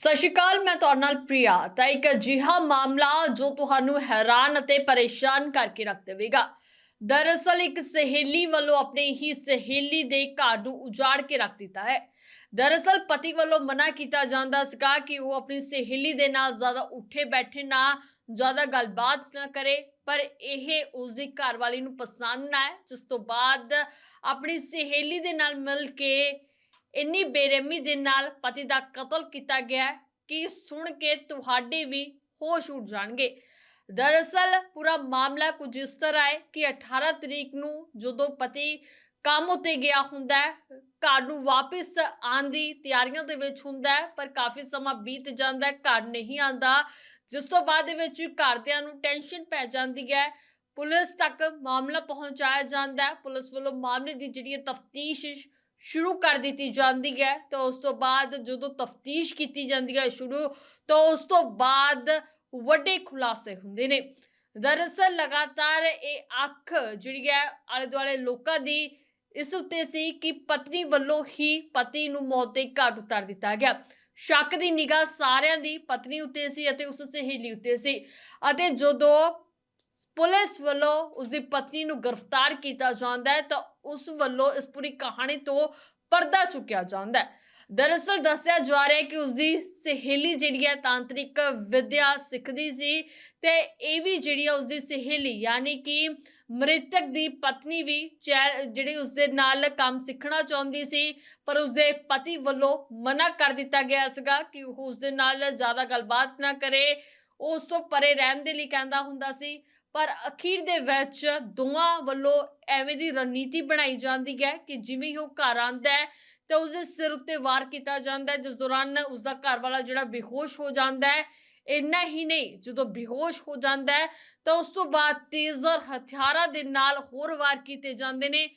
ਸਤਿ ਸ਼੍ਰੀ ਅਕਾਲ, ਮੈਂ ਤੁਹਾਡੇ ਨਾਲ ਪ੍ਰਿਆ। ਤਾਂ ਇੱਕ ਅਜਿਹਾ ਮਾਮਲਾ ਜੋ ਤੁਹਾਨੂੰ ਹੈਰਾਨ ਅਤੇ ਪਰੇਸ਼ਾਨ ਕਰਕੇ ਰੱਖ ਦੇਵੇਗਾ। ਦਰਅਸਲ ਇੱਕ ਸਹੇਲੀ ਵੱਲੋਂ ਆਪਣੇ ਹੀ ਸਹੇਲੀ ਦੇ ਘਰ ਨੂੰ ਉਜਾੜ ਕੇ ਰੱਖ ਦਿੱਤਾ ਹੈ। ਦਰਅਸਲ ਪਤੀ ਵੱਲੋਂ ਮਨਾ ਕੀਤਾ ਜਾਂਦਾ ਸੀਗਾ ਕਿ ਉਹ ਆਪਣੀ ਸਹੇਲੀ ਦੇ ਨਾਲ ਜ਼ਿਆਦਾ ਉੱਠੇ ਬੈਠੇ ਨਾ, ਜ਼ਿਆਦਾ ਗੱਲਬਾਤ ਨਾ ਕਰੇ, ਪਰ ਇਹ ਉਸ ਦੀ ਘਰਵਾਲੀ ਨੂੰ ਪਸੰਦ ਨਾ ਹੈ ਜਿਸ ਤੋਂ ਬਾਅਦ ਆਪਣੀ ਸਹੇਲੀ ਦੇ ਨਾਲ ਮਿਲ ਕੇ ਇੰਨੀ ਬੇਰਹਿਮੀ ਦੇ ਨਾਲ ਪਤੀ ਦਾ ਕਤਲ ਕੀਤਾ ਗਿਆ ਕਿ ਸੁਣ ਕੇ ਤੁਹਾਡੇ ਵੀ ਹੋਸ਼ ਉੱਡ ਜਾਣਗੇ। ਦਰਅਸਲ ਪੂਰਾ ਮਾਮਲਾ ਕੁਝ ਇਸ ਤਰ੍ਹਾਂ ਹੈ ਕਿ 18 ਤਰੀਕ ਨੂੰ ਜਦੋਂ ਪਤੀ ਕੰਮ ਉਤੇ ਗਿਆ ਹੁੰਦਾ ਘਰ ਨੂੰ ਵਾਪਸ ਆਉਣ ਦੀ ਤਿਆਰੀਆਂ ਦੇ ਵਿੱਚ ਹੁੰਦਾ ਪਰ ਕਾਫੀ ਸਮਾਂ ਬੀਤ ਜਾਂਦਾ ਘਰ ਨਹੀਂ ਆਂਦਾ ਜਿਸ ਤੋਂ ਬਾਅਦ ਦੇ ਵਿੱਚ ਘਰਦਿਆਂ ਨੂੰ ਟੈਨਸ਼ਨ ਪੈ ਜਾਂਦੀ ਹੈ। ਪੁਲਿਸ ਤੱਕ ਮਾਮਲਾ ਪਹੁੰਚਾਇਆ ਜਾਂਦਾ ਹੈ। ਪੁਲਿਸ ਵੱਲੋਂ ਮਾਮਲੇ ਦੀ ਜਿਹੜੀ ਤਫਤੀਸ਼ ਸ਼ੁਰੂ ਕਰ ਦਿੱਤੀ ਜਾਂਦੀ ਹੈ, ਤਾਂ ਉਸ ਤੋਂ ਬਾਅਦ ਜਦੋਂ ਤਫਤੀਸ਼ ਕੀਤੀ ਜਾਂਦੀ ਹੈ ਸ਼ੁਰੂ, ਤਾਂ ਉਸ ਤੋਂ ਬਾਅਦ ਵੱਡੇ ਖੁਲਾਸੇ ਹੁੰਦੇ ਨੇ। ਦਰਅਸਲ ਲਗਾਤਾਰ ਇਹ ਅੱਖ ਜਿਹੜੀ ਹੈ ਆਲੇ ਦੁਆਲੇ ਲੋਕਾਂ ਦੀ ਇਸ ਉੱਤੇ ਸੀ ਕਿ ਪਤਨੀ ਵੱਲੋਂ ਹੀ ਪਤੀ ਨੂੰ ਮੌਤ ਦੇ ਘਾਟ ਉਤਾਰ ਦਿੱਤਾ ਗਿਆ। ਸ਼ੱਕ ਦੀ ਨਿਗਾਹ ਸਾਰਿਆਂ ਦੀ ਪਤਨੀ ਉੱਤੇ ਸੀ ਅਤੇ ਉਸ ਸਹੇਲੀ ਉੱਤੇ ਸੀ। ਅਤੇ ਜਦੋਂ ਪੁਲਿਸ ਵੱਲੋਂ ਉਸ ਦੀ ਪਤਨੀ ਨੂੰ ਗ੍ਰਿਫਤਾਰ ਕੀਤਾ ਜਾਂਦਾ ਹੈ ਤਾਂ ਉਸ ਵੱਲੋਂ ਇਸ ਪੂਰੀ ਕਹਾਣੀ ਤੋਂ ਪਰਦਾ ਚੁੱਕਿਆ ਜਾਂਦਾ ਹੈ। ਦਰਅਸਲ ਦੱਸਿਆ ਜਾ ਰਿਹਾ ਹੈ ਕਿ ਉਸ ਦੀ ਸਹੇਲੀ ਜਿਹੜੀ ਹੈ ਤਾਂਤਰਿਕ ਵਿਦਿਆ ਸਿੱਖਦੀ ਸੀ ਤੇ ਇਹ ਵੀ ਜਿਹੜੀ ਹੈ ਉਸ ਦੀ ਸਹੇਲੀ ਯਾਨੀ ਕਿ ਮ੍ਰਿਤਕ ਦੀ ਪਤਨੀ ਵੀ ਚੈ- ਜਿਹੜੀ ਉਸ ਦੇ ਨਾਲ ਕੰਮ ਸਿੱਖਣਾ ਚਾਹੁੰਦੀ ਸੀ ਪਰ ਉਸ ਦੇ ਪਤੀ ਵੱਲੋਂ ਮਨਾ ਕਰ ਦਿੱਤਾ ਗਿਆ ਸੀਗਾ ਕਿ ਉਹ ਉਸ ਦੇ ਨਾਲ ਜ਼ਿਆਦਾ ਗੱਲਬਾਤ ਨਾ ਕਰੇ। ਉਹ ਉਸ ਤੋਂ ਪਰੇ ਰਹਿਣ ਦੇ ਲਈ ਕਹਿੰਦਾ ਹੁੰਦਾ ਸੀ। ਪਰ ਅਖੀਰ ਦੇ ਵਿੱਚ ਦੋਵਾਂ ਵੱਲੋਂ ਐਵੇਂ ਦੀ ਰਣਨੀਤੀ ਬਣਾਈ ਜਾਂਦੀ ਹੈ ਕਿ ਜਿਵੇਂ ਹੀ ਉਹ ਘਰ ਆਂਦਾ ਹੈ ਤਾਂ ਉਸ ਦੇ ਸਿਰ ਉੱਤੇ ਵਾਰ ਕੀਤਾ ਜਾਂਦਾ ਹੈ, ਜਿਸ ਦੌਰਾਨ ਉਸ ਦਾ ਘਰ ਵਾਲਾ ਜਿਹੜਾ ਬੇਹੋਸ਼ ਹੋ ਜਾਂਦਾ ਹੈ, ਇੰਨਾ ਹੀ ਨਹੀਂ, ਜਦੋਂ ਬੇਹੋਸ਼ ਹੋ ਜਾਂਦਾ ਹੈ, ਤਾਂ ਉਸ ਤੋਂ ਬਾਅਦ ਤੇਜ਼ਰ ਹਥਿਆਰਾਂ ਦੇ ਨਾਲ ਹੋਰ ਵਾਰ ਕੀਤੇ ਜਾਂਦੇ ਨੇ।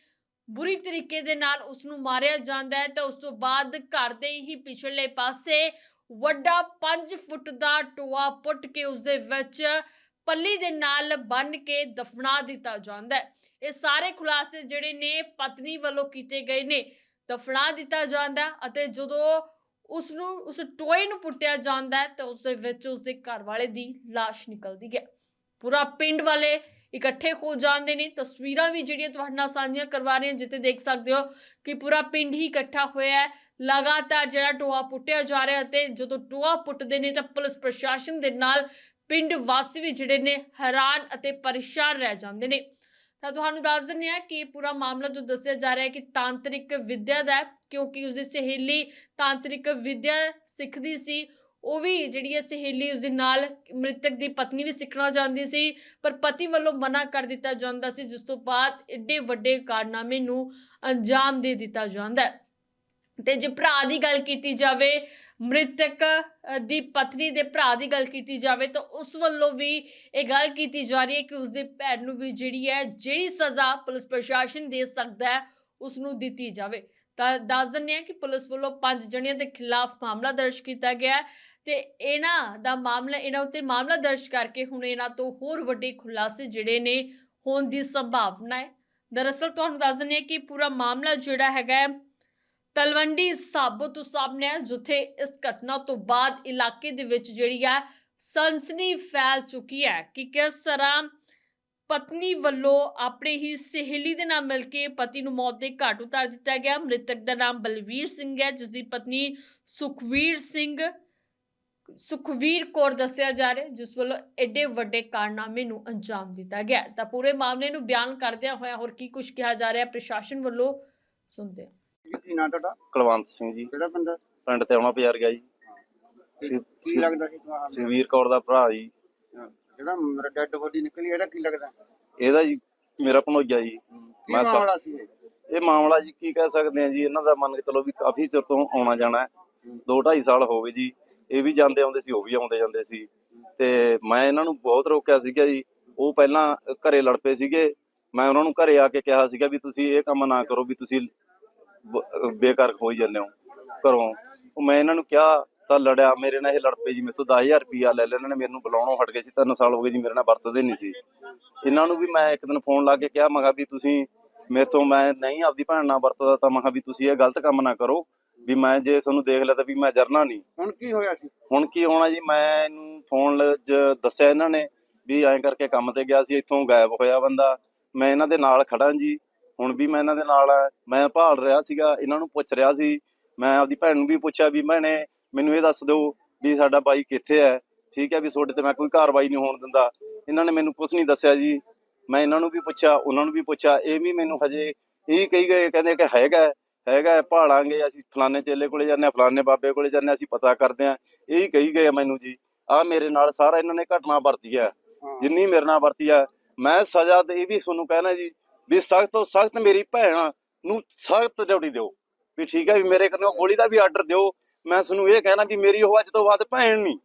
ਬੁਰੀ ਤਰੀਕੇ ਦੇ ਨਾਲ ਉਸ ਨੂੰ ਮਾਰਿਆ ਜਾਂਦਾ ਹੈ, ਤਾਂ ਉਸ ਤੋਂ ਬਾਅਦ ਘਰ ਦੇ ਹੀ ਪਿਛਲੇ ਪਾਸੇ ਵੱਡਾ 5 ਫੁੱਟ ਦਾ ਟੋਆ ਪੁੱਟ ਕੇ ਉਸ ਦੇ ਵਿੱਚ ਪੱਲੀ ਦੇ ਨਾਲ ਬੰਨ ਕੇ ਦਫਨਾ ਦਿੱਤਾ ਜਾਂਦਾ ਹੈ। ਇਹ ਸਾਰੇ ਖੁਲਾਸੇ ਜਿਹੜੇ ਨੇ, ਪਤਨੀ ਵੱਲੋਂ ਕੀਤੇ ਗਏ ਨੇ, ਦਫਨਾ ਦਿੱਤਾ ਜਾਂਦਾ ਅਤੇ ਜਦੋਂ ਉਸ ਨੂੰ ਉਸ ਟੋਏ ਨੂੰ ਪੁੱਟਿਆ ਜਾਂਦਾ ਹੈ ਤਾਂ ਉਸ ਦੇ ਵਿੱਚ ਉਸ ਦੇ ਘਰ ਵਾਲੇ ਦੀ লাশ ਨਿਕਲਦੀ ਹੈ। ਪੂਰਾ ਪਿੰਡ ਵਾਲੇ ਇਕੱਠੇ ਹੋ ਜਾਂਦੇ ਨੇ। ਤਸਵੀਰਾਂ ਵੀ ਜਿਹੜੀਆਂ ਤੁਹਾਡੇ ਨਾਲ ਸਾਂਝੀਆਂ ਕਰਵਾ ਰਹੇ ਹਾਂ, ਜਿੱਥੇ ਦੇਖ ਸਕਦੇ ਹੋ ਕਿ ਪੂਰਾ ਪਿੰਡ ਹੀ ਇਕੱਠਾ ਹੋਇਆ ਹੈ। ਲਗਾਤਾਰ ਜਿਹੜਾ ਟੋਆ ਪੁੱਟਿਆ ਜਾ ਰਿਹਾ ਤੇ ਜਦੋਂ ਟੋਆ ਪੁੱਟਦੇ ਨੇ ਤਾਂ ਪੁਲਿਸ ਪ੍ਰਸ਼ਾਸਨ ਦੇ ਨਾਲ ਪਿੰਡ ਵਾਸੀ ਵੀ ਜਿਹੜੇ ਨੇ ਹੈਰਾਨ ਅਤੇ ਪਰੇਸ਼ਾਨ ਰਹਿ ਜਾਂਦੇ ਨੇ। ਤਾਂ ਤੁਹਾਨੂੰ ਦੱਸ ਦਿੰਦੇ ਆ ਕਿ ਪੂਰਾ ਮਾਮਲਾ ਜੋ ਦੱਸਿਆ ਜਾ ਰਿਹਾ ਹੈ ਕਿ ਤਾਂਤਰਿਕ ਵਿਦਿਆ ਦਾ ਹੈ, ਕਿਉਂਕਿ ਉਸਦੀ ਸਹੇਲੀ ਤਾਂਤਰਿਕ ਵਿਦਿਆ ਸਿੱਖਦੀ ਸੀ, ਉਹ ਵੀ ਜਿਹੜੀ ਹੈ ਸਹੇਲੀ ਉਸ ਦੇ ਨਾਲ ਮ੍ਰਿਤਕ ਦੀ ਪਤਨੀ ਵੀ ਸਿੱਖਣਾ ਚਾਹੁੰਦੀ ਸੀ, ਪਰ ਪਤੀ ਵੱਲੋਂ ਮਨਾ ਕਰ ਦਿੱਤਾ ਜਾਂਦਾ ਸੀ, ਜਿਸ ਤੋਂ ਬਾਅਦ ਏਡੇ ਵੱਡੇ ਕਾਰਨਾਮੇ ਨੂੰ ਅੰਜਾਮ ਦੇ ਦਿੱਤਾ ਜਾਂਦਾ ਹੈ। ਤੇ ਜੇ ਭਰਾ ਦੀ ਗੱਲ ਕੀਤੀ ਜਾਵੇ ਮ੍ਰਿਤਕ ਦੀ ਪਤਨੀ ਦੇ ਭਰਾ ਦੀ ਗੱਲ ਕੀਤੀ ਜਾਵੇ ਤਾਂ ਉਸ ਵੱਲੋਂ ਵੀ ਇਹ ਗੱਲ ਕੀਤੀ ਜਾ ਰਹੀ ਹੈ ਕਿ ਉਸ ਦੀ ਭੈਣ ਨੂੰ ਵੀ ਜਿਹੜੀ ਹੈ, ਜਿਹੜੀ ਸਜ਼ਾ ਪੁਲਿਸ ਪ੍ਰਸ਼ਾਸਨ ਦੇ ਸਕਦਾ ਹੈ ਉਸ ਨੂੰ ਦਿੱਤੀ ਜਾਵੇ। ਤਾਂ ਦੱਸ ਦਿੰਦੇ ਹਾਂ ਕਿ ਪੁਲਿਸ ਵੱਲੋਂ ਪੰਜ ਜਣਿਆਂ ਦੇ ਖਿਲਾਫ ਮਾਮਲਾ ਦਰਜ ਕੀਤਾ ਗਿਆ ਹੈ ਤੇ ਇਹਨਾਂ ਦਾ ਮਾਮਲਾ, ਇਹਨਾਂ ਉੱਤੇ ਮਾਮਲਾ ਦਰਜ ਕਰਕੇ ਹੁਣ ਇਹਨਾਂ ਤੋਂ ਹੋਰ ਵੱਡੇ ਖੁਲਾਸੇ ਜਿਹੜੇ ਨੇ ਹੋਣ ਦੀ ਸੰਭਾਵਨਾ ਹੈ। ਦਰਅਸਲ ਤੁਹਾਨੂੰ ਦੱਸ ਦਿੰਦੇ ਹਾਂ ਕਿ ਪੂਰਾ ਮਾਮਲਾ ਜਿਹੜਾ ਹੈਗਾ ਤਲਵੰਡੀ ਸਾਬੋ ਤੋਂ ਸਾਹਮਣੇ ਹੈ, ਜਿੱਥੇ ਇਸ ਘਟਨਾ ਤੋਂ ਬਾਅਦ ਇਲਾਕੇ ਦੇ ਵਿੱਚ ਜਿਹੜੀ ਹੈ ਸਨਸਨੀ ਫੈਲ ਚੁੱਕੀ ਹੈ ਕਿ ਕਿਸ ਤਰ੍ਹਾਂ ਪਤਨੀ ਵੱਲੋਂ ਆਪਣੇ ਹੀ ਸਹੇਲੀ ਦੇ ਨਾਲ ਮਿਲ ਕੇ ਪਤੀ ਨੂੰ ਮੌਤ ਦੇ ਘਾਟ ਉਤਾਰ ਦਿੱਤਾ ਗਿਆ। ਮ੍ਰਿਤਕ ਦਾ ਨਾਮ ਬਲਵੀਰ ਸਿੰਘ ਹੈ ਜਿਸ ਦੀ ਪਤਨੀ ਸੁਖਵੀਰ ਸਿੰਘ, ਸੁਖਵੀਰ ਕੌਰ ਦੱਸਿਆ ਜਾ ਰਿਹਾ ਜਿਸ ਵੱਲੋਂ ਐਡੇ ਵੱਡੇ ਕਾਰਨਾਮੇ ਨੂੰ ਅੰਜਾਮ ਦਿੱਤਾ ਗਿਆ ਤਾਂ ਪੂਰੇ ਮਾਮਲੇ ਨੂੰ ਬਿਆਨ ਕਰਦਿਆਂ ਹੋਇਆ ਹੋਰ ਕੀ ਕੁਝ ਕਿਹਾ ਜਾ ਰਿਹਾ ਪ੍ਰਸ਼ਾਸਨ ਵੱਲੋਂ ਸੁਣਦੇ ਹਾਂ। ਕੀ ਨਾਂ ਤੁਹਾਡਾ? ਕੁਲਵੰਤ ਸਿੰਘ ਜੀ। ਕਿਹੜਾ ਪਿੰਡ? ਪਿੰਡ ਤੇ ਆਉਣਾ ਪਿਆਰ ਗਿਆ ਜੀ। ਕੀ ਕੀ ਲੱਗਦਾ ਸੀ ਤੁਹਾਨੂੰ ਸੁਖਵੀਰ ਕੌਰ ਦਾ ਭਰਾ ਜੀ। ਜਿਹੜਾ ਮੇਰਾ ਡੈਡ ਬੋਡੀ ਨਿਕਲੀ ਇਹਦਾ ਕੀ ਲੱਗਦਾ? ਇਹਦਾ ਜੀ ਮੇਰਾ ਭਣੋਈਆ ਜੀ। ਕੀ ਮੈਂ ਸਭ- ਮਾਮਲਾ ਸੀ ਇਹ? ਇਹ ਮਾਮਲਾ ਜੀ ਕੀ ਕਹਿ ਸਕਦੇ ਆ ਜੀ ਇਹਨਾਂ ਦਾ ਮੰਨ ਕੇ ਚਲੋ ਵੀ ਕਾਫੀ ਚਿਰ ਤੋਂ ਆਉਣਾ ਜਾਣਾ ਹੈ। ਦੋ 2.5 ਸਾਲ ਹੋ ਗਏ ਜੀ। ਇਹ ਵੀ ਜਾਂਦੇ ਆਉਂਦੇ ਸੀ ਉਹ ਵੀ ਆਉਂਦੇ ਜਾਂਦੇ ਸੀ। ਤੇ ਮੈਂ ਇਹਨਾਂ ਨੂੰ ਬਹੁਤ ਰੋਕਿਆ ਸੀਗਾ ਜੀ। ਉਹ ਪਹਿਲਾਂ ਘਰੇ ਲੜ ਪਏ ਸੀਗੇ। ਮੈਂ ਉਹਨਾਂ ਨੂੰ ਘਰੇ ਆ ਕੇ ਕਿਹਾ ਸੀਗਾ ਵੀ ਤੁਸੀਂ ਇਹ ਕੰਮ ਨਾ ਕਰੋ ਵੀ ਤੁਸੀਂ ਬੇਕਾਰ ਹੋਈ ਜਾਂਦੇ ਹੋ ਘਰੋਂ। ਮੈਂ ਇਹਨਾਂ ਨੂੰ ਕਿਹਾ ਤਾਂ ਲੜਿਆ ਮੇਰੇ ਨਾਲ ਇਹ ਲੜ ਪਏ ਜੀ ਮੇਰੇ ਤੋਂ 10000 ਰੁਪਿਆ ਲੈ ਇਹਨਾਂ ਨੇ ਮੈਨੂੰ ਬੁਲਾਉਣੋਂ ਹਟ ਗਏ ਸੀ 3 ਸਾਲ ਹੋ ਗਏ ਜੀ ਮੇਰੇ ਨਾਲ ਵਰਤਦੇ ਨਹੀਂ ਸੀ। ਇਹਨਾਂ ਨੂੰ ਵੀ ਮੈਂ ਇੱਕ ਦਿਨ ਫੋਨ ਲਾ ਕੇ ਕਿਹਾ ਮੈਂ ਕਿਹਾ ਵੀ ਤੁਸੀਂ ਮੇਰੇ ਤੋਂ ਮੈਂ ਨਹੀਂ ਆਪਦੀ ਭੈਣ ਨਾਲ ਵਰਤਦਾ ਤਾਂ ਮੈਂ ਕਿਹਾ ਵੀ ਤੁਸੀਂ ਇਹ ਗਲਤ ਕੰਮ ਨਾ ਕਰੋ ਵੀ ਮੈਂ ਜੇ ਤੁਹਾਨੂੰ ਦੇਖ ਲਿਆ ਤਾਂ ਵੀ ਮੈਂ ਜਰਨਾ ਨਹੀਂ। ਹੁਣ ਕੀ ਹੋਇਆ ਸੀ? ਹੁਣ ਕੀ ਹੋਣਾ ਜੀ ਮੈਂ ਇਹਨੂੰ ਫੋਨ ਦੱਸਿਆ ਇਹਨਾਂ ਨੇ ਵੀ ਐਂ ਕਰਕੇ ਕੰਮ ਤੇ ਗਿਆ ਸੀ ਇੱਥੋਂ ਗਾਇਬ ਹੋਇਆ ਬੰਦਾ। ਮੈਂ ਇਹਨਾਂ ਦੇ ਨਾਲ ਖੜਾ ਜੀ ਹੁਣ ਵੀ ਮੈਂ ਇਹਨਾਂ ਦੇ ਨਾਲ ਆ ਮੈਂ ਭਾਲ ਰਿਹਾ ਸੀਗਾ ਇਹਨਾਂ ਨੂੰ ਪੁੱਛ ਰਿਹਾ ਸੀ। ਮੈਂ ਆਪਦੀ ਭੈਣ ਨੂੰ ਵੀ ਪੁੱਛਿਆ ਵੀ ਭੈਣੇ ਮੈਨੂੰ ਇਹ ਦੱਸ ਦਿਓ ਵੀ ਸਾਡਾ ਬਾਈ ਕਿੱਥੇ ਹੈ? ਠੀਕ ਹੈ ਵੀ ਤੁਹਾਡੇ ਤੇ ਮੈਂ ਕੋਈ ਕਾਰਵਾਈ ਨਹੀਂ ਹੋਣ ਦਿੰਦਾ। ਇਹਨਾਂ ਨੇ ਮੈਨੂੰ ਕੁਝ ਨਹੀਂ ਦੱਸਿਆ ਜੀ। ਮੈਂ ਇਹਨਾਂ ਨੂੰ ਵੀ ਪੁੱਛਿਆ ਉਹਨਾਂ ਨੂੰ ਵੀ ਪੁੱਛਿਆ। ਇਹ ਵੀ ਮੈਨੂੰ ਹਜੇ ਇਹ ਕਹੀ ਗਏ ਕਹਿੰਦੇ ਕਿ ਹੈਗਾ ਹੈਗਾ ਭਾਲਾਂਗੇ ਅਸੀਂ ਫਲਾਣੇ ਚੇਲੇ ਕੋਲੇ ਜਾਂਦੇ ਆ ਫਲਾਣੇ ਬਾਬੇ ਕੋਲੇ ਜਾਂਦੇ ਹਾਂ, ਅਸੀਂ ਪਤਾ ਕਰਦੇ ਆ ਇਹ ਕਹੀ ਗਏ ਆ ਮੈਨੂੰ ਜੀ। ਆ ਮੇਰੇ ਨਾਲ ਸਾਰਾ ਇਹਨਾਂ ਨੇ ਘਟਨਾ ਵਰਤੀ ਹਾਂ। ਜਿੰਨੀ ਮੇਰੇ ਨਾਲ ਵਰਤੀ ਹੈ ਮੈਂ ਸਜ਼ਾ ਤੇ ਇਹ ਵੀ ਤੁਹਾਨੂੰ ਕਹਿਣਾ ਜੀ ਵੀ ਸਖਤ ਤੋਂ ਸਖਤ ਮੇਰੀ ਭੈਣ ਨੂੰ ਸਖਤ ਡਿਊਟੀ ਦਿਓ। ਵੀ ਠੀਕ ਹੈ ਵੀ ਮੇਰੇ ਕੋਲੋਂ ਗੋਲੀ ਦਾ ਵੀ ਆਰਡਰ ਦਿਓ। ਮੈਂ ਤੁਹਾਨੂੰ ਇਹ ਕਹਿਣਾ ਵੀ ਮੇਰੀ ਉਹ ਅੱਜ ਤੋਂ ਬਾਅਦ ਭੈਣ ਨਹੀਂ।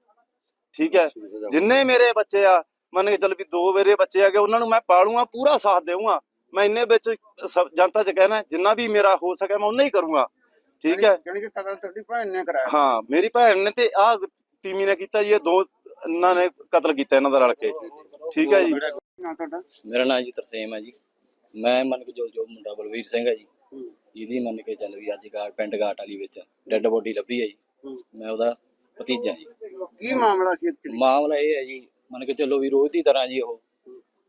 ਠੀਕ ਹੈ? ਜਿੰਨੇ ਮੇਰੇ ਬੱਚੇ ਆ ਮੰਨ ਕੇ ਚੱਲ ਵੀ ਦੋ ਮੇਰੇ ਬੱਚੇ ਆਗੇ ਉਹਨਾਂ ਨੂੰ ਮੈਂ ਪਾਲੂਗਾ ਪੂਰਾ ਸਾਥ ਦੇਵਾਂਗਾ। ਮੈਂ ਇੰਨੇ ਵਿੱਚ ਜਨਤਾ ਚ ਕਹਿਣਾ ਜਿੰਨਾ ਵੀ ਮੇਰਾ ਹੋ ਸਕੇ ਮੈਂ ਉਹਨਾਂ ਹੀ ਕਰੂੰਗਾ। ਠੀਕ ਹੈ? ਜਾਣੀ ਕਿ ਕਤਲ ਤੁਹਾਡੀ ਭੈਣ ਨੇ ਕਰਾਇਆ। ਹਾਂ ਮੇਰੀ ਭੈਣ ਨੇ ਤੇ ਆ ਤੀਮੀ ਨੇ ਕੀਤਾ ਜੀ ਇਹ ਦੋ ਇਹਨਾਂ ਨੇ ਕਤਲ ਕੀਤਾ ਇਹਨਾਂ ਦਾ ਰਲ ਕੇ। ਠੀਕ ਹੈ ਜੀ? ਮੇਰਾ ਨਾਮ ਜੀ ਤਰਸੇਮ ਹੈ ਜੀ। ਮੈਂ ਮੰਨ ਕੇ ਜੋ ਜੋ ਮੁੰਡਾ ਬਲਵੀਰ ਸਿੰਘ ਹੈ ਜੀ। ਜਿਹਦੀ ਮੰਨ ਕੇ ਚੱਲ ਵੀ ਅੱਜ ਗਾਟ ਪਿੰਡ ਗਾਟ ਵਾਲੀ ਵਿੱਚ ਡੈੱਡ ਬੋਡੀ ਲੱਭੀ ਹੈ ਜੀ। ਮੈਂ ਉਹਦਾ ਭਤੀਜਾ ਜੀ। ਕੀ ਮਾਮਲਾ ਸੀ ਐਕਚੁਅਲੀ ਮਾਮਲਾ ਇਹ ਹੈ ਜੀ ਮੰਨ ਕੇ ਚੱਲੋ ਵੀ ਰੋਜ਼ ਦੀ ਤਰ੍ਹਾਂ ਜੀ ਉਹ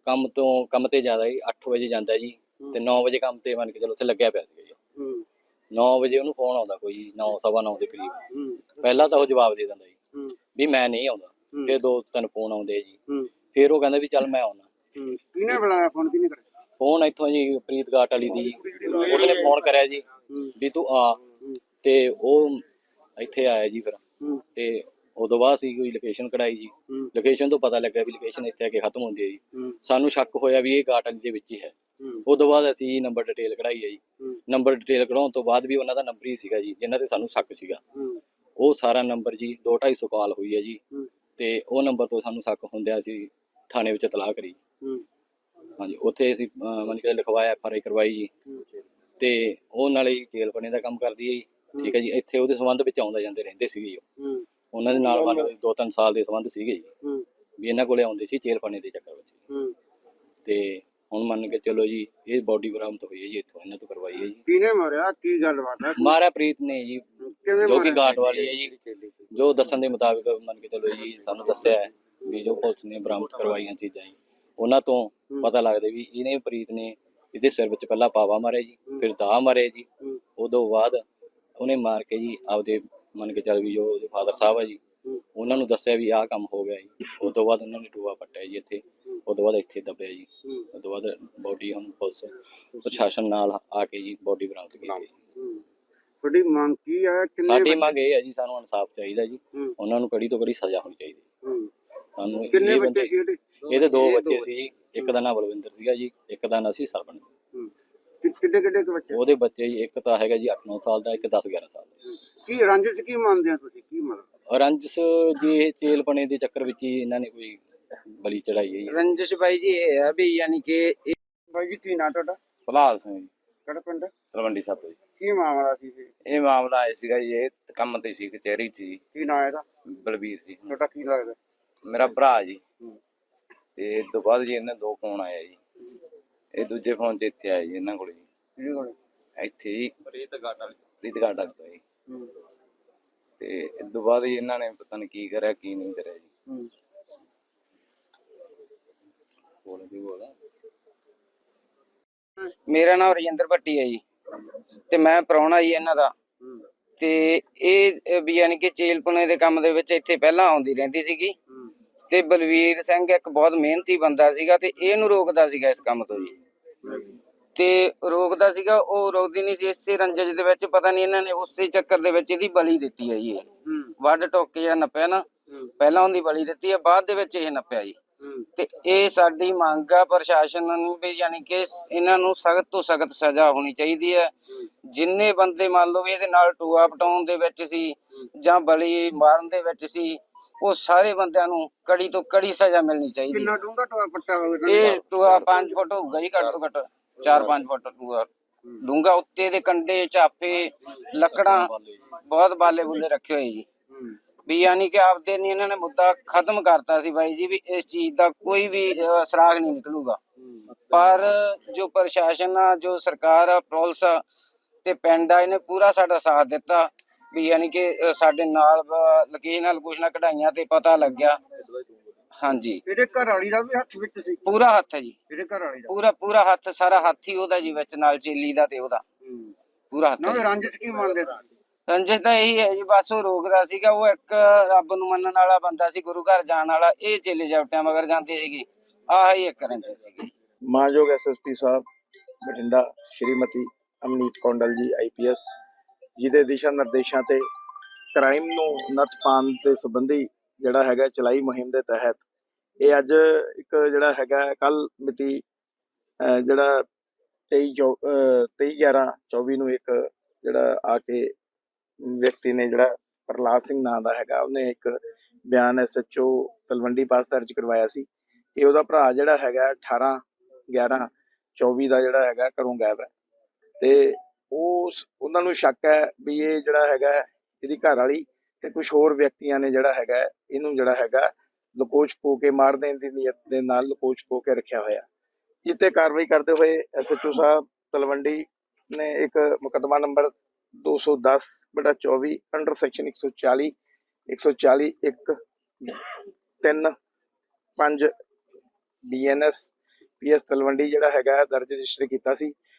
ਕੰਮ ਤੋਂ ਕੰਮ ਤੇ ਜ਼ਿਆਦਾ ਜੀ 8 ਵਜੇ ਜਾਂਦਾ ਜੀ ਤੇ 9 ਵਜੇ ਕੰਮ ਤੇ ਮੰਨ ਕੇ ਚੱਲੋ ਉੱਥੇ ਲੱਗਿਆ ਪਿਆ ਸੀ ਜੀ। ਹੂੰ। 9 ਵਜੇ ਉਹਨੂੰ ਫੋਨ ਆਉਂਦਾ ਕੋਈ 9 ਸਵਾ 9 ਦੇ ਕਰੀਬ। ਪਹਿਲਾਂ ਤਾਂ ਉਹ ਜਵਾਬ ਦੇ ਦਿੰਦਾ ਜੀ ਵੀ ਮੈਂ ਨਹੀਂ ਆਉਂਦਾ। ਫਿਰ ਦੋ ਤਿੰਨ ਫੋਨ ਆਉਂਦੇ ਜੀ। ਫਿਰ ਉਹ ਕਹਿੰਦਾ ਵੀ ਚੱਲ ਮੈਂ ਆਉਣਾ। ਕਿਹਨੇ ਬੁਲਾਇਆ? ਫੋਨ ਕਿਹਨੇ ਕਰਿਆ? ਫੋਨ ਇੱਥੋਂ ਜੀ ਪ੍ਰੀਤ ਘਾਟ ਵਾਲੀ ਦੀ, ਉਸਨੇ ਫੋਨ ਕਰਿਆ ਜੀ ਵੀ ਤੂੰ ਆ ਤੇ ਉਹ ਇੱਥੇ ਆਇਆ ਜੀ ਫਿਰ। ਤੇ ਉਦੋਂ ਬਾਅਦ ਸੀ ਕੋਈ ਲੋਕੇਸ਼ਨ ਕਢਾਈ ਜੀ। ਲੋਕੇਸ਼ਨ ਤੋਂ ਪਤਾ ਲੱਗਾ ਵੀ ਲੋਕੇਸ਼ਨ ਇੱਥੇ ਆ ਕੇ ਖਤਮ ਹੁੰਦੀ ਹੈ ਜੀ। ਸਾਨੂੰ ਸ਼ੱਕ ਹੋਇਆ ਵੀ ਇਹ ਗਾਟ ਵਾਲੀ ਦੇ ਵਿੱਚ ਹੀ ਹੈ। ਉਦੋਂ ਬਾਅਦ ਅਸੀਂ ਨੰਬਰ ਡਿਟੇਲ ਕਢਾਈ ਹੈ ਜੀ। ਨੰਬਰ ਡਿਟੇਲ ਕਢਾਉਣ ਤੋਂ ਬਾਅਦ ਵੀ ਉਹਨਾਂ ਦਾ ਨੰਬਰ ਹੀ ਸੀਗਾ ਜੀ, ਜਿਨ੍ਹਾਂ ਤੇ ਸਾਨੂੰ ਸ਼ੱਕ ਸੀਗਾ। ਹੂੰ ਉਹ ਸਾਰਾ ਨੰਬਰ ਜੀ 2-250 ਕਾਲ ਹੋਈ ਹੈ ਜੀ। ਤੇ ਉਹ ਨੰਬਰ ਤੋਂ ਸਾਨੂੰ ਸ਼ੱਕ ਹੁੰਦਿਆ ਸੀ ਥਾਣੇ ਵਿੱਚ ਤਲਾਹ ਕਰੀ। ਹਾਂਜੀ ਉੱਥੇ ਅਸੀਂ ਮੰਨ ਕੇ ਲਿਖਵਾਇਆ ਐਫ ਆਰ ਆਈ ਕਰਵਾਈ ਜੀ। ਤੇ ਉਹ ਨਾਲੇ ਜੀ ਜੇਲ੍ਹ ਬਣੇ ਦਾ ਕੰਮ ਕਰਦੀ ਹੈ ਜੀ। ਠੀਕ ਹੈ ਜੀ ਇੱਥੇ ਉਹਦੇ ਸੰਬੰਧ ਵਿੱਚ ਆਉਂਦੇ ਜਾਂਦੇ ਰਹਿੰਦੇ ਸੀਗੇ ਜੀ ਉਹ। ਉਹਨਾਂ ਦੇ ਨਾਲ ਮੰਨ ਦੋ ਤਿੰਨ ਸਾਲ ਦੇ ਸੰਬੰਧ ਸੀਗੇ ਜੀ। ਵੀ ਇਹਨਾਂ ਕੋਲੇ ਆਉਂਦੇ ਸੀ ਜੇਲ੍ਹ ਬਣੇ ਦੇ ਚੱਕਰ ਵਿੱਚ। ਤੇ ਹੁਣ ਮੰਨ ਕੇ ਚਲੋ ਜੀ ਇਹ ਬਾਡੀ ਬਰਾਮਦ ਹੋਈ ਹੈ ਜੀ ਇੱਥੋਂ ਇਹਨਾਂ ਤੋਂ ਕਰਵਾਈ ਹੈ ਜੀ। ਕਿਹਨੇ ਮਾਰਿਆ? ਕੀ ਗੱਲਬਾਤ ਹੈ? ਮਾਰਾ ਪ੍ਰੀਤ ਨੇ ਜੀ। ਕਿਵੇਂ ਜੋ ਕਿ ਮਾਰਿਆ? ਗਾਟ ਵਾਲੀ ਹੈ ਜੀ। ਜੋ ਦੱਸਣ ਦੇ ਮੁਤਾਬਿਕ ਮੰਨ ਕੇ ਚਲੋ ਜੀ ਸਾਨੂੰ ਦੱਸਿਆ ਹੈ ਵੀ ਜੋ ਪੁਲਿਸ ਨੇ ਬਰਾਮਦ ਕਰਵਾਈਆਂ ਚੀਜ਼ਾਂ ਜੀ। ਉਹਨਾਂ ਤੋਂ ਪਤਾ ਲੱਗਦਾ ਵੀ ਇਹਨੇ ਪ੍ਰੀਤ ਨੇ ਇਹਦੇ ਸਿਰ ਵਿੱਚ ਪਹਿਲਾਂ ਪਾਵਾ ਮਾਰਿਆ ਜੀ ਫਿਰ ਦਾ ਮਾਰਿਆ ਜੀ। ਉਦੋਂ ਬਾਅਦ ਉਹਨੇ ਮਾਰ ਕੇ ਜੀ ਆਪਦੇ ਮੰਨ ਕੇ ਚੱਲ ਵੀ ਜੋ ਉਹਦੇ ਫਾਦਰ ਸਾਹਿਬ ਆ ਜੀ ਉਹਨਾਂ ਨੂੰ ਦੱਸਿਆ ਵੀ ਆਹ ਕੰਮ ਹੋ ਗਿਆ ਜੀ। ਉਸ ਤੋਂ ਬਾਅਦ ਉਹਨਾਂ ਨੇ ਟੂਆ ਪੱਟਿਆ ਜੀ ਇੱਥੇ। ਉਸ ਤੋਂ ਬਾਅਦ ਇੱਥੇ ਦੱਬਿਆ ਜੀ। ਉਸ ਤੋਂ ਬਾਅਦ ਬੋਡੀ ਹੁਣ ਪੁਲਿਸ ਪ੍ਰਸ਼ਾਸਨ ਨਾਲ ਆ ਕੇ ਜੀ ਬੋਡੀ ਬਰਾਮਦ ਕੀਤੀ ਹੂੰ ਤੁਹਾਡੀ ਮੰਗ ਕੀ ਹੈ ਕਿੰਨੇ ਸਾਡੀ ਮੰਗ ਇਹ ਹੈ ਜੀ ਸਾਨੂੰ ਇਨਸਾਫ ਚਾਹੀਦਾ ਜੀ। ਉਹਨਾਂ ਨੂੰ ਕੜੀ ਤੋਂ ਕੜੀ ਸਜ਼ਾ ਹੋਣੀ ਚਾਹੀਦੀ। ਸਾਨੂੰ ਇਹ ਕਿੰਨੇ ਬੰਦੇ ਬੱਚੇ ਸੀ ਇਹਦੇ ਇਹਦੇ ਦੋ ਬੱਚੇ ਸੀ ਜੀ ਇੱਕ ਦਾ ਨਾਮ ਬਲਵਿੰਦਰ ਸੀਗਾ ਜੀ ਇੱਕ ਦਾ ਨਾਂ ਸੀ ਸਰਵਣ ਕਿੱਡੇ ਕਿੱਡੇ ਕੁ ਬੱਚੇ? ਉਹਦੇ ਬੱਚੇ ਜੀ ਇੱਕ ਤਾਂ ਹੈਗਾ ਜੀ 8-9 ਸਾਲ ਦਾ ਇੱਕ 10-11 ਸਾਲ ਦਾ। ਕੀ ਰੰਜਿਸ਼ ਕੀ ਮੰਨਦੇ ਆ ਤੁਸੀਂ? ਕੀ ਮਤਲਬ ਰੰਜਸ ਜੀ ਇਹ ਚੇਲ ਬਣੇ ਦੇ ਚੱਕਰ ਵਿੱਚ ਹੀ ਇਹਨਾਂ ਨੇ ਕੋਈ ਬਲੀ ਚੜਾਈ ਹੈ ਜੀ। ਰੰਜਿਸ਼ ਬਾਈ ਜੀ ਇਹ ਹੈ ਵੀ ਯਾਨੀ ਕਿ ਇਹ ਬਾਈ ਜੀ ਕੀ ਨਾਂ ਤੁਹਾਡਾ? ਭਲਾਲ ਸਿੰਘ ਜੀ। ਕਿਹੜਾ ਪਿੰਡ? ਤਲਵੰਡੀ ਸਾਹਿਬ ਤੋਂ ਜੀ। ਕੀ ਮਾਮਲਾ ਸੀ ਇਹ? ਇਹ ਮਾਮਲਾ ਆਇਆ ਸੀਗਾ ਜੀ ਇਹ ਕੰਮ ਤੇ ਸੀ ਕਚਹਿਰੀ 'ਚ ਜੀ। ਕੀ ਨਾਂ ਇਹਦਾ? ਬਲਬੀਰ ਸੀ ਤੁਹਾਡਾ ਕੀ ਲੱਗਦਾ? ਮੇਰਾ ਭਰਾ ਜੀ। ਤੇ ਇਸ ਤੋਂ ਬਾਅਦ ਜੀ ਇਹਨਾਂ ਦੋ ਫੋਨ ਆਇਆ ਜੀ। ਇਹ ਦੂਜੇ ਫੋਨ 'ਚ ਇੱਥੇ ਆਇਆ ਜੀ ਇਹਨਾਂ ਕੋਲ ਜੀ। ਕੋਲ? ਇੱਥੇ ਜੀ। ਰੀਤ ਗਾਟਾ ਰੀਤ ਗਾਟਾ ਤੋਂ ਜੀ। ਹੂੰ। ਤੇ ਇਸ ਤੋਂ ਬਾਅਦ ਜੀ ਇਹਨਾਂ ਨੇ ਪਤਾ ਨਹੀਂ ਕੀ ਕਰਿਆ ਕੀ ਨਹੀਂ ਕਰਿਆ ਜੀ। ਬੋਲ ਬੋਲਾ? ਮੇਰਾ ਨਾਮ ਰਜਿੰਦਰ ਭੱਟੀ ਹੈ ਜੀ। ਤੇ ਮੈਂ ਪ੍ਰਾਹੁਣਾ ਜੀ ਇਹਨਾਂ ਦਾ। ਤੇ ਇਹ ਵੀ ਯਾਨੀ ਕਿ ਚੇਲਪੁਣੇ ਦੇ ਕੰਮ ਦੇ ਵਿੱਚ ਇੱਥੇ ਪਹਿਲਾਂ ਆਉਂਦੀ ਰਹਿੰਦੀ ਸੀਗੀ। ਤੇ ਬਲਵੀਰ ਸਿੰਘ ਇੱਕ ਬਹੁਤ ਮਿਹਨਤੀ ਬੰਦਾ ਸੀਗਾ ਤੇ ਇਹਨੂੰ ਰੋਕਦਾ ਸੀਗਾ ਇਸ ਕੰਮ ਤੋਂ ਜੀ। ਤੇ ਰੋਕਦਾ ਸੀਗਾ ਉਹ ਰੋਕਦੀ ਨਹੀਂ ਸੀ ਇਸੇ ਰੰਜਜ ਦੇ ਵਿੱਚ ਪਤਾ ਨਹੀਂ ਇਹਨਾਂ ਨੇ ਉਸੇ ਚੱਕਰ ਦੇ ਵਿੱਚ ਇਹਦੀ ਬਲੀ ਦਿੱਤੀ ਹੈ ਜੀ ਇਹ। ਵੱਡ ਟੋਕ ਕੇ ਜਿਹੜਾ ਨੱਪਿਆ ਨਾ ਪਹਿਲਾਂ ਉਹਦੀ ਬਲੀ ਦਿੱਤੀ ਹੈ ਬਾਅਦ ਦੇ ਵਿੱਚ ਇਹ ਨੱਪਿਆ ਜੀ। ਤੇ ਇਹ ਸਾਡੀ ਮੰਗ ਆ ਪ੍ਰਸ਼ਾਸਨ ਨੂੰ ਵੀ ਯਾਨੀ ਕਿ ਇਹਨਾਂ ਨੂੰ ਸਖਤ ਤੋਂ ਸਖਤ ਸਜ਼ਾ ਹੋਣੀ ਚਾਹੀਦੀ ਹੈ। ਜਿੰਨੇ ਬੰਦੇ ਮੰਨ ਲਓ ਵੀ ਇਹਦੇ ਨਾਲ ਟੂਆ ਪਟਾਉਣ ਦੇ ਵਿੱਚ ਸੀ ਜਾਂ ਬਲੀ ਮਾਰਨ ਦੇ ਵਿੱਚ ਸੀ ਉਹ ਸਾਰੇ ਬੰਦਿਆਂ ਨੂੰ ਕੜੀ ਤੋਂ ਕੜੀ ਸਜ਼ਾ ਮਿਲਣੀ ਚਾਹੀਦੀ। ਕਿੰਨਾ। ਡੂੰਘਾ ਟੋਆ ਪੱਟਾ ਹੋਵੇ ਇਹ ਟੂਆ 5 ਫੁੱਟ ਹੋਊਗਾ ਜੀ ਘੱਟ ਤੋਂ ਘੱਟ 4-5 ਫੁੱਟ ਟੂਆ ਡੂੰਗਾ ਉੱਤੇ ਦੇ ਕੰਡੇ ਝਾਪੇ ਲੱਕੜਾਂ ਬਹੁਤ ਬਾਲੇ ਬੁੱਲੇ ਰੱਖੇ ਹੋਏ ਜੀ। ਵੀ ਯਾਨੀ ਕਿ ਆਪਦੇ ਨਹੀਂ ਇਹਨਾਂ ਨੇ ਮੁੱਦਾ ਖਤਮ ਕਰਤਾ ਸੀ ਬਾਈ ਜੀ ਵੀ ਇਸ ਚੀਜ਼ ਦਾ ਕੋਈ ਵੀ ਸੁਰਾਗ ਨਹੀਂ ਨਿਕਲੂਗਾ। ਪਰ ਜੋ ਪ੍ਰਸ਼ਾਸਨ ਆ ਜੋ ਸਰਕਾਰ ਆ ਪੁਲਿਸ ਆ ਤੇ ਪਿੰਡ ਆਏ ਨੇ ਪੂਰਾ ਸਾਡਾ ਸਾਥ ਦਿੱਤਾ। ਵੀ ਯਾਨੀ ਕਿ ਅ, ਸਾਡੇ ਨਾਲ ਲਕੀਰ ਨਾਲ ਕੁਛ ਨਾ ਕਢਾਈਆਂ ਤੇ ਪਤਾ ਲੱਗਿਆ ਹਾਂਜੀ। ਇਹਦੇ ਘਰ ਵਾਲੀ ਦਾ ਵੀ ਹੱਥ ਵਿੱਚ ਸੀ? ਪੂਰਾ ਹੱਥ ਹੈ ਜੀ। ਇਹਦੇ ਘਰ ਵਾਲੀ ਦਾ? ਪੂਰਾ ਪੂਰਾ ਹੱਥ ਸਾਰਾ ਹੱਥ ਹੀ ਉਹਦਾ ਜੀ ਵਿੱਚ ਨਾਲ ਚੇਲੀ ਦਾ ਤੇ ਉਹਦਾ। ਪੂਰਾ ਹੱਥ ਨਾ ਹੈ ਜੀ। ਕੀ ਮੰਨਦੇ ਤਾਂ ਰੰਜਿਸ਼ ਤਾਂ ਇਹੀ ਹੈ ਜੀ ਬਸ ਉਹ ਰੋਕਦਾ ਸੀਗਾ ਉਹ ਇੱਕ ਰੱਬ ਨੂੰ ਮੰਨਣ ਵਾਲਾ ਬੰਦਾ ਸੀ ਗੁਰੂ ਘਰ ਜਾਣ ਵਾਲਾ ਇਹ ਚੇਲੇ ਜਪਟਿਆਂ ਮਗਰ ਜਾਂਦੇ ਸੀਗੇ। ਆਹ ਹੀ ਇੱਕ ਰੰਜਿਸ਼ ਸੀਗੀ। ਮਾਨਯੋਗ ਐਸਐਸਪੀ ਸਾਹਿਬ ਬਠਿੰਡਾ ਸ਼੍ਰੀਮਤੀ ਅਮਨੀਤ ਕੌਂਡਲ ਜੀ ਆਈਪੀਐਸ ਜਿਹਦੇ ਦਿਸ਼ਾ ਨਿਰਦੇਸ਼ਾਂ ਤੇ ਕ੍ਰਾਈਮ ਨੂੰ ਨੱਥ ਪਾਉਣ ਦੇ ਸੰਬੰਧੀ ਜਿਹੜਾ ਹੈਗਾ ਚਲਾਈ ਮੁਹਿੰਮ ਦੇ ਤਹਿਤ ਇਹ ਅੱਜ ਇੱਕ ਜਿਹੜਾ ਹੈਗਾ ਕੱਲ ਮਿਤੀ ਜਿਹੜਾ 23 23 11 24 ਨੂੰ ਇੱਕ ਜਿਹੜਾ ਆ ਕੇ ਵਿਅਕਤੀ ਨੇ ਜਿਹੜਾ ਪ੍ਰਲਾਦ ਸਿੰਘ ਨਾਂ ਦਾ ਹੈਗਾ, ਉਹਨੇ ਇੱਕ ਬਿਆਨ ਐਸਐਚਓ ਤਲਵੰਡੀ ਪਾਸ ਦਰਜ ਕਰਵਾਇਆ ਸੀ ਕਿ ਉਹਦਾ ਭਰਾ ਜਿਹੜਾ ਹੈਗਾ 18 11 24 ਦਾ ਜਿਹੜਾ ਹੈਗਾ ਘਰੋਂ ਗਾਇਬ ਹੈ। ਤੇ ਉਸ, ਉਹਨਾਂ ਨੂੰ ਸ਼ੱਕ ਹੈ ਵੀ ਇਹ ਜਿਹੜਾ ਹੈਗਾ ਇਹਦੀ ਘਰ ਵਾਲੀ ਤੇ ਕੁਝ ਹੋਰ ਵਿਅਕਤੀਆਂ ਨੇ ਜਿਹੜਾ ਹੈਗਾ ਇਹਨੂੰ ਜਿਹੜਾ ਹੈਗਾ ਲਕੋਚ ਪੋ ਕੇ ਮਾਰ ਦੇਣ ਦੀ ਨੀਅਤ ਦੇ ਨਾਲ ਲਕੋਚ ਪੋ ਕੇ ਰੱਖਿਆ ਹੋਇਆ। ਜਿੱਤੇ ਕਾਰਵਾਈ ਕਰਦੇ ਹੋਏ ਐਸਐਚਓ ਸਾਹਿਬ ਤਲਵੰਡੀ ਨੇ ਇੱਕ ਮੁਕੱਦਮਾ ਨੰਬਰ 210 ਬਟਾ 24 under section 140 140 1 3 5 BNS PS Talwandi ਜਿਹੜਾ ਹੈਗਾ ਦਰਜ ਰਜਿਸਟਰ ਕੀਤਾ ਸੀ।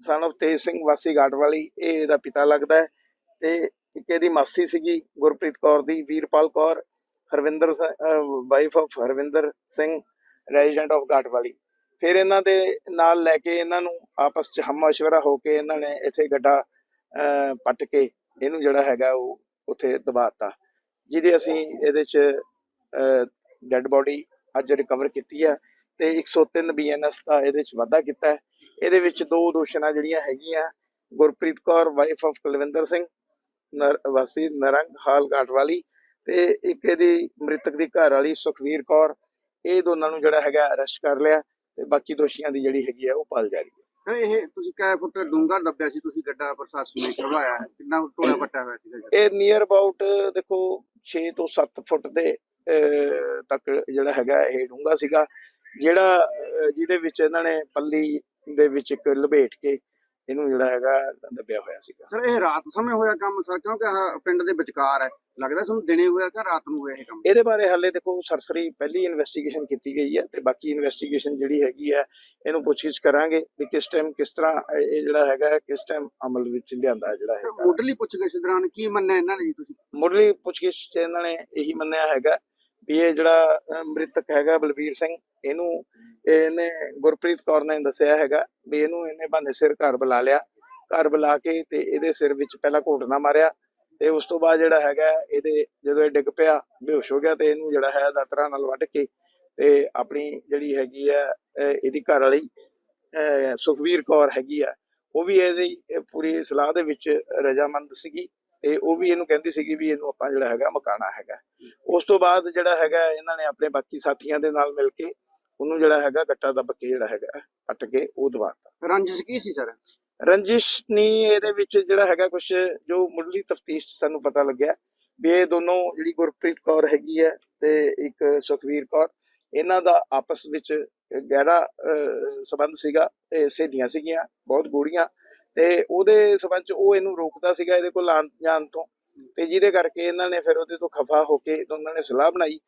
ਸਨ of ਤੇਜ ਸਿੰਘ ਵਾਸੀ ਘਾਟ ਇਹ ਇਹਦਾ ਪਿਤਾ ਲੱਗਦਾ ਹੈ ਤੇ ਇੱਕ ਇਹਦੀ ਮਾਸੀ ਸੀਗੀ ਗੁਰਪ੍ਰੀਤ ਕੌਰ ਦੀ, Veerpal Kaur, Harvinder wife of Harvinder Singh resident of Ghat ਫਿਰ ਇਹਨਾਂ ਦੇ ਨਾਲ ਲੈ ਕੇ ਇਹਨਾਂ ਨੂੰ ਆਪਸ ਚ ਹਮਸ਼ਵਰਾ ਹੋ ਕੇ ਇਹਨਾਂ ਨੇ ਇੱਥੇ ਗੱਡਾ ਪੱਟ ਕੇ ਇਹਨੂੰ ਜਿਹੜਾ ਹੈਗਾ ਉਹ ਉੱਥੇ ਦਬਾਤਾ, ਜਿਹਦੇ ਅਸੀਂ ਇਹਦੇ ਚ ਡੈੱਡ ਬੋਡੀ ਅੱਜ ਰਿਕਵਰ ਕੀਤੀ ਹੈ ਤੇ 103 ਬੀਐਨਐਸ ਦਾ ਇਹਦੇ ਚ ਵਾਧਾ ਕੀਤਾ ਹੈ। ਇਹਦੇ ਵਿੱਚ ਦੋ ਦੋਸ਼ਣਾ ਜਿਹੜੀਆਂ ਹੈਗੀਆਂ ਗੁਰਪ੍ਰੀਤ ਕੌਰ ਵਾਈਫ ਆਫ ਕੁਲਵਿੰਦਰ ਸਿੰਘ ਵਾਸੀ ਨਰੰਗ ਹਾਲ ਘਾਟ ਵਾਲੀ ਤੇ ਇੱਕ ਇਹਦੀ ਮ੍ਰਿਤਕ ਦੀ ਘਰ ਵਾਲੀ ਸੁਖਵੀਰ ਕੌਰ ਇਹ ਦੋਨਾਂ ਨੂੰ ਜਿਹੜਾ ਹੈਗਾ ਅਰੈਸਟ ਕਰ ਲਿਆ ਤੇ ਬਾਕੀ ਦੋਸ਼ੀਆਂ ਦੀ ਜਿਹੜੀ ਹੈਗੀ ਹੈ ਉਹ ਪਾਲ ਜਾ ਰਹੀ ਹੈ ਇਹ ਤੁਸੀਂ ਕੈ ਫੁੱਟ ਡੂੰਘਾ ਦੱਬਿਆ ਸੀ ਤੁਸੀਂ ਗੱਡਾ ਪ੍ਰਸ਼ਾਸਨ ਨੇ ਕਰਵਾਇਆ ਕਿੰਨਾ ਟੋਇਆ ਪੱਟਾ ਹੋਇਆ ਸੀਗਾ? ਇਹ ਨੀਅਰ ਅਬਾਊਟ ਦੇਖੋ 6 ਤੋਂ 7 ਫੁੱਟ ਦੇ ਤੱਕ ਜਿਹੜਾ ਹੈਗਾ ਇਹ ਡੂੰਘਾ ਸੀਗਾ ਜਿਹੜਾ ਜਿਹਦੇ ਵਿੱਚ ਇਹਨਾਂ ਨੇ ਪੱਲੀ ਦੇ ਵਿੱਚ ਇੱਕ ਲਪੇਟ ਕੇ ਇਹਨੂੰ ਜਿਹੜਾ ਹੈਗਾ ਦੱਬਿਆ ਹੋਇਆ ਸੀਗਾ। ਸਰ ਇਹ ਰਾਤ ਸਮੇਂ ਹੋਇਆ ਕੰਮ ਸਰ? ਕਿਉਂਕਿ ਆਹ ਪਿੰਡ ਦੇ ਵਿਚਕਾਰ ਹੈ? ਲੱਗਦਾ ਤੁਹਾਨੂੰ ਦਿਨੇ ਹੋਇਆ ਕਿ ਰਾਤ ਨੂੰ ਹੋਇਆ ਇਹ ਕੰਮ? ਇਹਦੇ ਬਾਰੇ ਹਾਲੇ ਦੇਖੋ ਸਰਸਰੀ ਪਹਿਲੀ ਇਨਵੈਸਟੀਗੇਸ਼ਨ ਕੀਤੀ ਗਈ ਹੈ ਤੇ ਬਾਕੀ ਇਨਵੈਸਟੀਗੇਸ਼ਨ ਜਿਹੜੀ ਹੈਗੀ ਹੈ ਇਹਨੂੰ ਪੁੱਛਗਿੱਛ ਕਰਾਂਗੇ ਵੀ ਕਿਸ ਟਾਈਮ ਕਿਸ ਤਰ੍ਹਾਂ ਇਹ ਜਿਹੜਾ ਹੈਗਾ ਕਿਸ ਟਾਈਮ ਅਮਲ ਵਿੱਚ ਲਿਆਂਦਾ ਜਿਹੜਾ ਹੈਗਾ ਮੁੱਢਲੀ ਪੁੱਛਗਿੱਛ ਦੌਰਾਨ ਕੀ ਮੰਨਿਆ ਇਹਨਾਂ ਨੇ ਜੀ ਤੁਸੀਂ? ਮੁੱਢਲੀ ਪੁੱਛਗਿੱਛ 'ਚ ਇਹਨਾਂ ਨੇ ਇਹੀ ਮੰਨਿਆ ਹੈਗਾ ਵੀ ਇਹ ਜਿਹੜਾ ਮ੍ਰਿਤਕ ਹੈਗਾ ਬਲਬੀਰ ਸਿੰਘ ਇਹਨੂੰ ਇਹਨੇ ਗੁਰਪ੍ਰੀਤ ਕੌਰ ਨੇ ਦੱਸਿਆ ਹੈਗਾ ਵੀ ਇਹਨੂੰ ਇਹਨੇ ਬੰਦੇ ਸਿਰ ਘਰ ਬੁਲਾ ਲਿਆ। ਘਰ ਬੁਲਾ ਕੇ ਤੇ ਇਹਦੇ ਸਿਰ ਵਿੱਚ ਪਹਿਲਾਂ ਘੋਟਣਾ ਮਾਰਿਆ ਤੇ ਉਸ ਤੋਂ ਬਾਅਦ ਜਿਹੜਾ ਹੈਗਾ ਇਹਦੇ ਜਦੋਂ ਇਹ ਡਿੱਗ ਪਿਆ ਬੇਹੋਸ਼ ਹੋ ਗਿਆ ਤੇ ਇਹਨੂੰ ਜਿਹੜਾ ਹੈ ਦਾਤਰਾ ਨਾਲ ਵੱਢ ਕੇ ਤੇ ਆਪਣੀ ਜਿਹੜੀ ਹੈਗੀ ਹੈ ਇਹਦੀ ਘਰ ਵਾਲੀ ਅਹ, ਸੁਖਵੀਰ ਕੌਰ ਹੈਗੀ ਆ ਉਹ ਵੀ ਇਹਦੀ ਪੂਰੀ ਸਲਾਹ ਦੇ ਵਿੱਚ ਰਜਾਮੰਦ ਸੀਗੀ। ਤੇ ਉਹ ਵੀ ਇਹਨੂੰ ਕਹਿੰਦੀ ਸੀਗੀ ਵੀ ਇਹਨੂੰ ਆਪਾਂ ਜਿਹੜਾ ਹੈਗਾ ਮਕਾਣਾ ਹੈਗਾ। ਉਸ ਤੋਂ ਬਾਅਦ ਜਿਹੜਾ ਹੈਗਾ ਇਹਨਾਂ ਨੇ ਆਪਣੇ ਬਾਕੀ ਸਾਥੀਆਂ ਦੇ ਨਾਲ ਮਿਲ ਕੇ ਉਹਨੂੰ ਜਿਹੜਾ ਹੈਗਾ ਗੱਟਾ ਦੱਬ ਕੇ ਜਿਹੜਾ ਹੈਗਾ ਪੱਟ ਕੇ ਉਹ ਦਵਾਤਾ। ਰੰਜਿਸ਼ ਕੀ ਸੀ ਸਰ? ਰੰਜਿਸ਼ ਨਹੀਂ ਇਹਦੇ ਵਿੱਚ ਜਿਹੜਾ ਹੈਗਾ ਕੁਝ ਜੋ ਮੁੱਢਲੀ ਤਫਤੀਸ਼ ਸਾਨੂੰ ਪਤਾ ਲੱਗਿਆ ਵੀ ਇਹ ਦੋਨੋਂ ਜਿਹੜੀ ਗੁਰਪ੍ਰੀਤ ਕੌਰ ਹੈਗੀ ਹੈ ਤੇ ਇੱਕ ਸੁਖਵੀਰ ਕੌਰ ਇਹਨਾਂ ਦਾ ਆਪਸ ਵਿੱਚ ਗਹਿਰਾ ਸੰਬੰਧ ਸੀਗਾ ਤੇ ਸਹੇਲੀਆਂ ਸੀਗੀਆਂ ਬਹੁਤ ਗੂੜੀਆਂ ਤੇ ਉਹਦੇ ਸੰਬੰਧ ਉਹ ਇਹਨੂੰ ਰੋਕਦਾ ਸੀਗਾ ਇਹਦੇ ਕੋਲ ਆਉਣ ਜਾਣ ਤੋਂ ਤੇ ਜਿਹਦੇ ਕਰਕੇ ਇਹਨਾਂ ਨੇ ਫਿਰ ਉਹਦੇ ਤੋਂ ਖਫਾ ਹੋ ਕੇ ਦੋਨਾਂ ਨੇ ਸਲਾਹ ਬਣਾਈ